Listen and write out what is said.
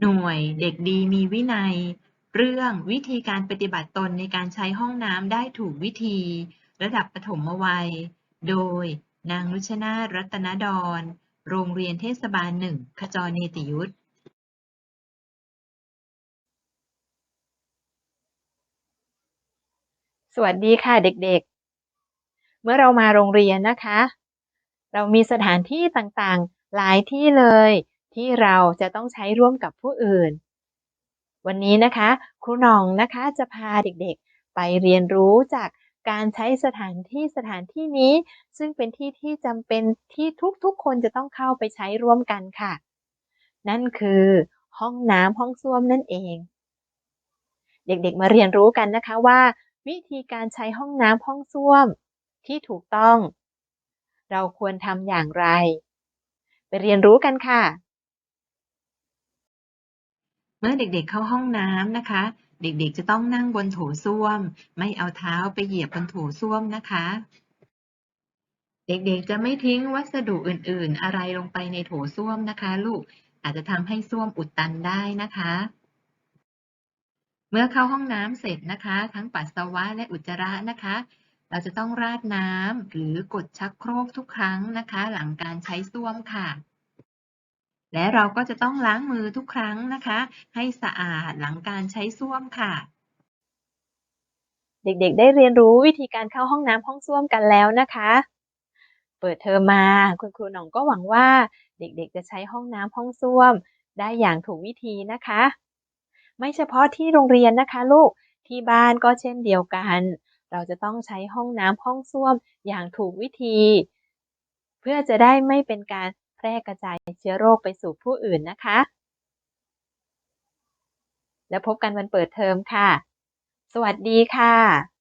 หน่วย เด็กดีมีวินัย เรื่องวิธีการปฏิบัติตนในการใช้ห้องน้ำได้ถูกวิธี ระดับปฐมวัย โดย นางนุชนารัตนดร โรงเรียนเทศบาลหนึ่งขจรเนติยุทธสวัสดีค่ะเด็กๆ เมื่อเรามาโรงเรียนนะคะ เรามีสถานที่ต่างๆ หลายที่เลย ที่เราจะต้องใช้ร่วมกับผู้อื่น วันนี้นะคะ ครูหน่องนะคะจะพาเด็กๆ ไปเรียนรู้จากการใช้สถานที่สถานที่นี้ ซึ่งเป็นที่ที่จำเป็นที่ทุกๆ คนจะต้องเข้าไปใช้ร่วมกันค่ะ นั่นคือห้องน้ำห้องส้วมนั่นเอง เด็กๆมาเรียนรู้กันนะคะว่า วิธีการใช้ห้องน้ำห้องส้วมที่ถูกต้อง เราควรทำอย่างไร ไปเรียนรู้กันค่ะ เมื่อเด็กๆเข้าห้องน้ำนะคะ เด็กๆจะต้องนั่งบนโถส้วม ไม่เอาเท้าไปเหยียบบนโถส้วมนะคะ เด็กๆจะไม่ทิ้งวัสดุอื่นๆ อะไรลงไปในโถส้วมนะคะ ลูกอาจจะทำให้ส้วมอุดตันได้นะคะ เมื่อเข้าห้องน้ำเสร็จนะคะ ทั้งปัสสาวะและอุจจาระนะคะ เราจะต้องราดน้ำหรือกดชักโครกทุกครั้งนะคะ หลังการใช้ส้วมค่ะ และเราก็จะต้องล้างมือทุกครั้งนะคะ ให้สะอาดหลังการใช้ส้วมค่ะ เด็กๆ ได้เรียนรู้วิธีการเข้าห้องน้ำห้องส้วมกันแล้วนะคะ เปิดเทอมมาคุณครูหน่องก็หวังว่า เด็กๆ จะใช้ห้องน้ำห้องส้วม ได้อย่างถูกวิธีนะคะ ไม่เฉพาะที่โรงเรียนนะคะลูกที่บ้านก็เช่นเดียวกัน เราจะต้องใช้ห้องน้ำห้องส้วมอย่างถูกวิธี เพื่อจะได้ไม่เป็นการ แพร่กระจายเชื้อโรคไปสู่ผู้อื่นนะคะ แล้วพบกันวันเปิดเทอมค่ะ สวัสดีค่ะ